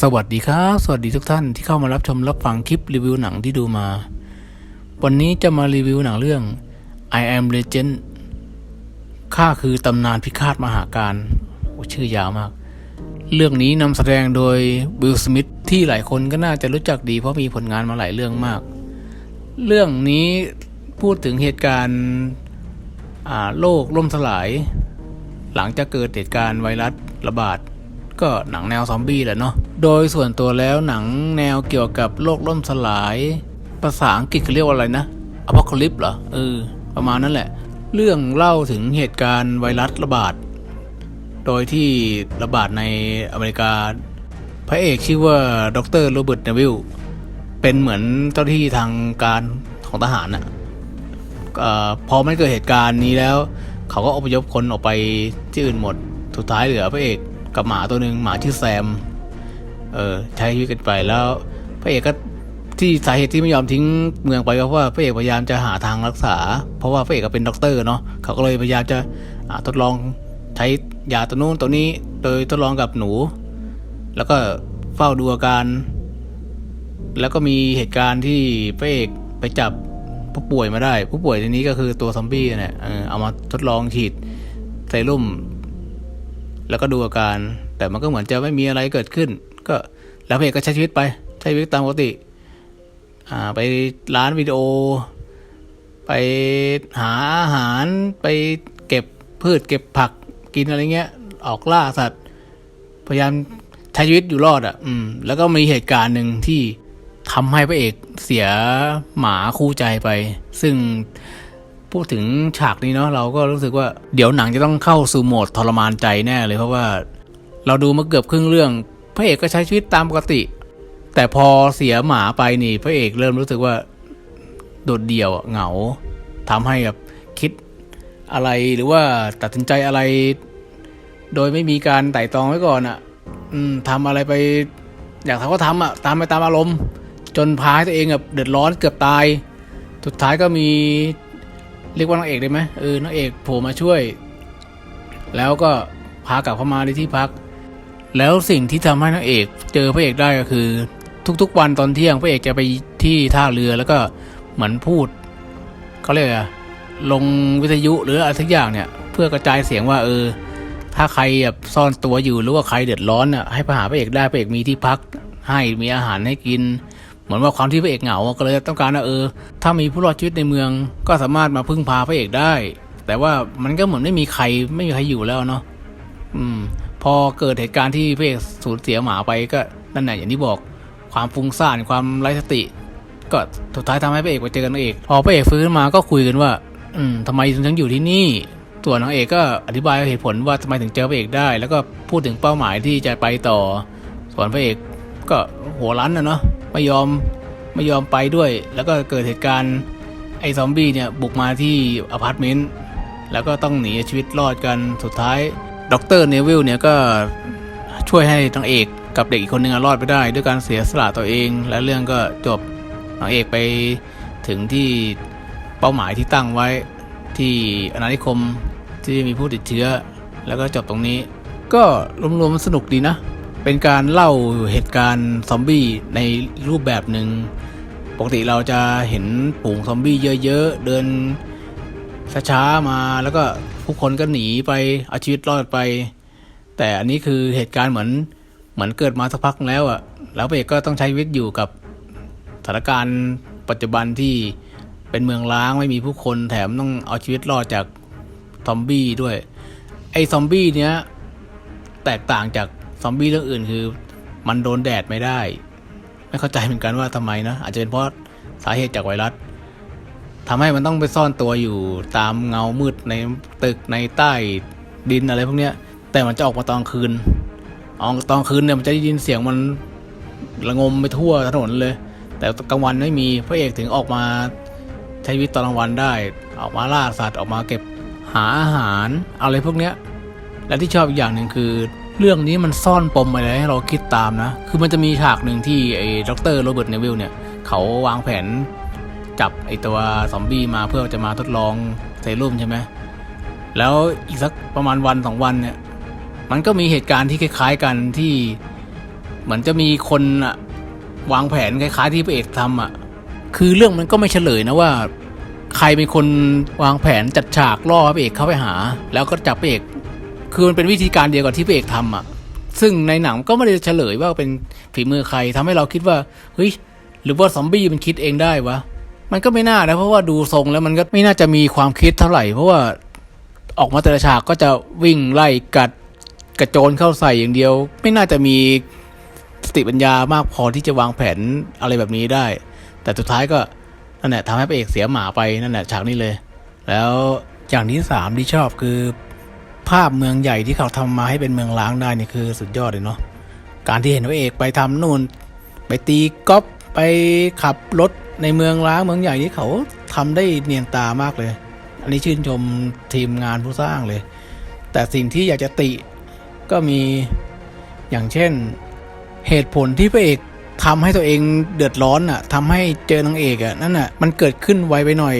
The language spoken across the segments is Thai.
สวัสดีครับ สวัสดีทุกท่านที่เข้ามารับชมรับฟังคลิปรีวิวหนังที่ดูมา วันนี้จะมารีวิวหนังเรื่อง I Am Legend ข้าคือตำนานพิฆาตมหาการโอ้ชื่อยาวมาก เรื่องนี้นำแสดงโดยวิลสมิธที่หลายคนก็น่าจะรู้จักดีเพราะมีผลงานมาหลายเรื่องมาก เรื่องนี้พูดถึงเหตุการณ์โลกล่มสลาย หลังจากเกิดเหตุการณ์ไวรัสระบาด ก็หนังแนวซอมบี้แหละเนาะ โดยส่วนตัวแล้วหนังแนวเกี่ยวกับโลกล่มสลาย ภาษาอังกฤษเขาเรียกว่าอะไรนะอพอลคลิปเหรอ เออ ประมาณนั้นแหละ เรื่องเล่าถึงเหตุการณ์ไวรัสระบาด โดยที่ระบาดในอเมริกา พระเอกชื่อว่าดรโรเบิร์ตเนวิล เป็นเหมือนเจ้าหน้าที่ทางการของทหารน่ะเออพอมันเกิดเหตุการณ์นี้แล้ว เขาก็อพยพคนออกไปที่อื่นหมด สุดท้ายเหลือพระเอก กับหมาตัวหนึ่งหมาชื่อแซม เออใช้ชีวิตกันไปแล้วพระเอกก็ที่สาเหตุที่ไม่ยอมทิ้งเมืองไปก็เพราะว่าพระเอกพยายามจะหาทางรักษา เพราะว่าพระเอกก็เป็นด็อกเตอร์เนาะเขาก็เลยพยายามจะทดลองใช้ยาตัวนู้นตัวนี้โดยทดลองกับหนู แล้วก็เฝ้าดูอาการ แล้วก็มีเหตุการณ์ที่พระเอกไปจับผู้ป่วยมาได้ ผู้ป่วยในนี้ก็คือตัวซอมบี้เนี่ยเออเอามาทดลองฉีดเซรุ่ม แล้วก็ดูอาการ แต่มันก็เหมือนจะไม่มีอะไรเกิดขึ้น ก็แล้วพระเอกก็ใช้ชีวิตไป ใช้ชีวิตตามปกติอ่าไปร้านวิดีโอ ไปหาอาหารไปเก็บพืชเก็บผักกินอะไรเงี้ย ออกล่าสัตว์ พยายามใช้ชีวิตอยู่รอดอะ อืม แล้วก็มีเหตุการณ์หนึ่งที่ทำให้พระเอกเสียหมาคู่ใจไป ซึ่ง พูดถึงฉากนี้เนาะเราก็รู้สึกว่าเดี๋ยวหนังจะต้องเข้าสู่โหมดทรมานใจแน่เลยเพราะว่าเราดูมาเกือบครึ่งเรื่อง พระเอกก็ใช้ชีวิตตามปกติ แต่พอเสียหมาไปนี่พระเอกเริ่มรู้สึกว่าโดดเดี่ยวเหงาทำให้แบบคิดอะไรหรือว่าตัดสินใจอะไร โดยไม่มีการไต่ตองไว้ก่อนอะ่ะอืมทำอะไรไป อยากทำก็ทำอะตามไปตามอารมณ์ จนพาให้ตัวเองแบบเดือดร้อนเกือบตาย สุดท้ายก็มี เรียกว่านางเอกได้ไหมเออนางเอกโผล่มาช่วย แล้วก็พากลับเข้ามาในที่พัก แล้วสิ่งที่ทำให้นางเอกเจอพระเอกได้ก็คือ ทุกๆวันตอนเที่ยงพระเอกจะไปที่ท่าเรือแล้วก็เหมือนพูดเขาเรียกอะไรอะลงวิทยุหรืออะไรสักอย่างเนี่ย เพื่อกระจายเสียงว่าเออ ถ้าใครแบบซ่อนตัวอยู่หรือว่าใครเดือดร้อนอะให้ไปหาพระเอกได้พระเอกมีที่พัก ให้มีอาหารให้กิน เหมือนว่าความที่พระเอกเหงาก็เลยต้องการว่าเออ ถ้ามีผู้รอดชีวิตในเมือง ก็สามารถมาพึ่งพาพระเอกได้ แต่ว่ามันก็เหมือนไม่มีใครไม่มีใครอยู่แล้วเนาะอืม พอเกิดเหตุการณ์ที่พระเอกสูญเสียหมาไปก็นั่นแหละอย่างที่บอกความฟุ้งซ่านความไร้สติ ก็สุดท้ายทำให้พระเอกไปเจอกันนางเอก พอพระเอกฟื้นมาก็คุยกันว่า อืมทำไมถึงอยู่ที่นี่ตัวนางเอกก็อธิบายเหตุผลว่าทำไมถึงเจอพระเอกได้ แล้วก็พูดถึงเป้าหมายที่จะไปต่อ ส่วนพระเอกก็หัวรั้นนะเนาะ ไม่ยอมไม่ยอมไปด้วย แล้วก็เกิดเหตุการณ์ไอ้ซอมบี้เนี่ยบุกมาที่อพาร์ตเมนต์แล้วก็ต้องหนีชีวิตรอดกันสุดท้ายด็อกเตอร์เนวิลเนี่ยก็ช่วยให้นางเอกกับเด็กอีกคนหนึ่งรอดไปได้ ด้วยการเสียสละตัวเอง และเรื่องก็จบนางเอกไปถึงที่เป้าหมายที่ตั้งไว้ที่อาณานิคมที่มีผู้ติดเชื้อ แล้วก็จบตรงนี้ ก็รวมๆมันสนุกดีนะ เป็นการเล่าเหตุการณ์ซอมบี้ในรูปแบบหนึ่งปกติเราจะเห็นฝูงซอมบี้เยอะๆ เดินช้าๆมาแล้วก็ผู้คนก็หนีไปเอาชีวิตรอดไป แต่อันนี้คือเหตุการณ์เหมือนเหมือนเกิดมาสักพักแล้วอะแล้วเอกก็ต้องใช้ชีวิตอยู่กับสถานการณ์ปัจจุบันที่เป็นเมืองล้างไม่มีผู้คนแถมต้องเอาชีวิตรอดจากซอมบี้ด้วย ไอ้ซอมบี้เนี้ยแตกต่างจาก ซอมบี้เรื่องอื่นคือ มันโดนแดดไม่ได้ ไม่เข้าใจเหมือนกันว่าทำไมนะ อาจจะเป็นเพราะสาเหตุจากไวรัสทำให้มันต้องไปซ่อนตัวอยู่ตามเงามืดในตึกในใต้ดินอะไรพวกเนี้ย แต่มันจะออกมาตอนคืนออกตอนคืนเนี่ยมันจะได้ยินเสียงมันระงมไปทั่วถนนเลย แต่กลางวันไม่มีพระเอกถึงออกมาใช้ชีวิตตอนกลางวันได้ ออกมาล่าสัตว์ออกมาเก็บหาอาหารอะไรพวกเนี้ย และที่ชอบอีกอย่างหนึ่งคือ เรื่องนี้มันซ่อนปมอะไรให้เราคิดตามนะ คือมันจะมีฉากหนึ่งที่ไอ้ดรโรเบิร์ตเนวิลเนี่ย เขาวางแผนจับไอ้ตัวซอมบี้มาเพื่อจะมาทดลองเซรุ่มใช่ไหม แล้วอีกสักประมาณวันสองวันเนี่ย มันก็มีเหตุการณ์ที่คล้าย ๆกันที่ เหมือนจะมีคนอะวางแผนคล้าย ๆ ที่พระเอกทำอะคือเรื่องมันก็ไม่เฉลยนะว่า ใครเป็นคนวางแผนจัดฉากล่อพระเอกเข้าไปหา แล้วก็จับพระเอก คือมันเป็นวิธีการเดียวกับที่พระเอกทำอะซึ่งในหนังก็ไม่ได้เฉลยว่าเป็นฝีมือใครทำให้เราคิดว่าเฮ้ยหรือว่าซอมบี้มันคิดเองได้วะมันก็ไม่น่านะเพราะว่าดูทรงแล้วมันก็ไม่น่าจะมีความคิดเท่าไหร่ เพราะว่าออกมาแต่ละฉากก็จะวิ่งไล่กัดกระโจนเข้าใส่อย่างเดียว ไม่น่าจะมีสติปัญญามากพอที่จะวางแผนอะไรแบบนี้ได้ แต่สุดท้ายก็นั่นแหละทำให้พระเอกเสียหมาไปนั่นแหละฉากนี้เลย แล้วอย่างที่สามที่ชอบคือ ภาพเมืองใหญ่ที่เขาทำมาให้เป็นเมืองล้างได้นี่คือสุดยอดเลยเนาะการที่เห็นพระเอกไปทำนู่น ไปตีก๊อล์ฟไปขับรถในเมืองล้างเมืองใหญ่นี่เขาทำได้เนียนตามากเลย อันนี้ชื่นชมทีมงานผู้สร้างเลย แต่สิ่งที่อยากจะติก็มีอย่างเช่น เหตุผลที่พระเอกทำให้ตัวเองเดือดร้อนอะทำให้เจอนางเอกอะนั่นอะมันเกิดขึ้นไวไปหน่อย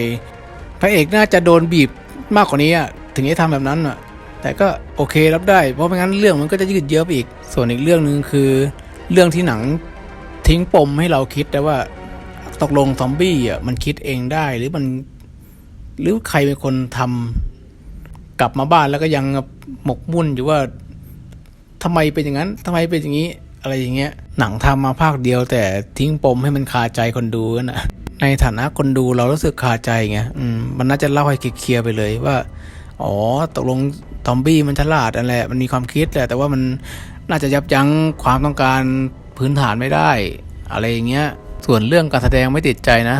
พระเอกน่าจะโดนบีบมากกว่านี้อะถึงจะทำแบบนั้นอะ แต่ก็โอเครับได้ เพราะไม่งั้นเรื่องมันก็จะยืดเยื้อไปอีก ส่วนอีกเรื่องหนึ่งคือเรื่องที่หนังทิ้งปมให้เราคิดแต่ว่าตกลงซอมบี้อะมันคิดเองได้หรือมัน หรือใครเป็นคนทำกลับมาบ้านแล้วก็ยังหมกมุ่นอยู่ว่าทำไมเป็นอย่างนั้นทำไมเป็นอย่างนี้ อะไรอย่างเงี้ย หนังทำมาภาคเดียว แต่ทิ้งปมให้มันคาใจคนดูนั่ะในฐานะคนดูเรารู้สึกคาใจไงมมันน่าจะเล่าให้เคลียร์ไปเลยว่า อ๋อ ตกลงทอมบี้มันฉลาดนั่นแหละ มันมีความคิดแหละ แต่ว่ามันน่าจะยับยั้งความต้องการพื้นฐานไม่ได้ อะไรอย่างเงี้ย ส่วนเรื่องการแสดงไม่ติดใจนะ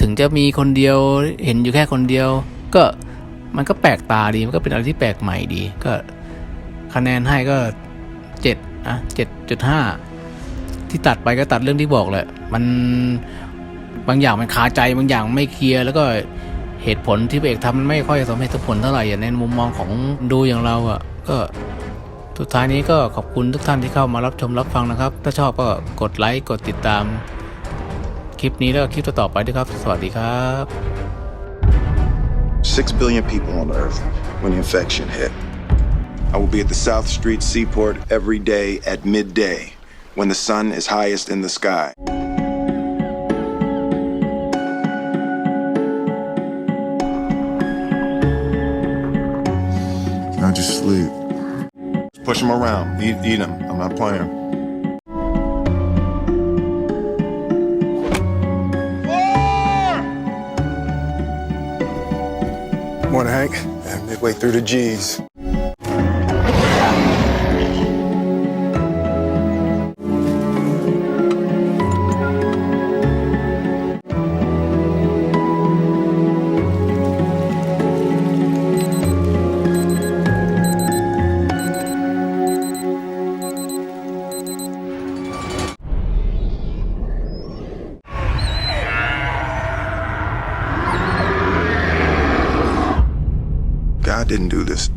ถึงจะมีคนเดียวเห็นอยู่แค่คนเดียว ก็มันก็แปลกตาดี มันก็เป็นอะไรที่แปลกใหม่ดี ก็คะแนนให้ก็เจ็ดอะเจ็ดจุดห้าที่ตัดไปก็ตัดเรื่องที่บอกแหละ มันบางอย่างมันคาใจบางอย่างไม่เคลียร์แล้วก็ เหตุผลที่พระเอกทำมันไม่ค่อยสมเหตุสมผลเท่าไหร่อะในมุมมองของดูอย่างเราอะ่ะก็สุดท้ายนี้ก็ขอบคุณทุกท่านที่เข้ามารับชมรับฟังนะครับ ถ้าชอบก็กดไลค์กดติดตาม คลิปนี้แล้วก็คลิปต่อๆไปด้วยครับ สวัสดีครับ Six billion people on Earth when the infection hit. I will be at the South Street Seaport every day at midday when the sun is highest in the sky. Now just sleep. Push them around. Eat, eat them. I'm not playing. Morning, Hank. Midway through the G's. Didn't do this.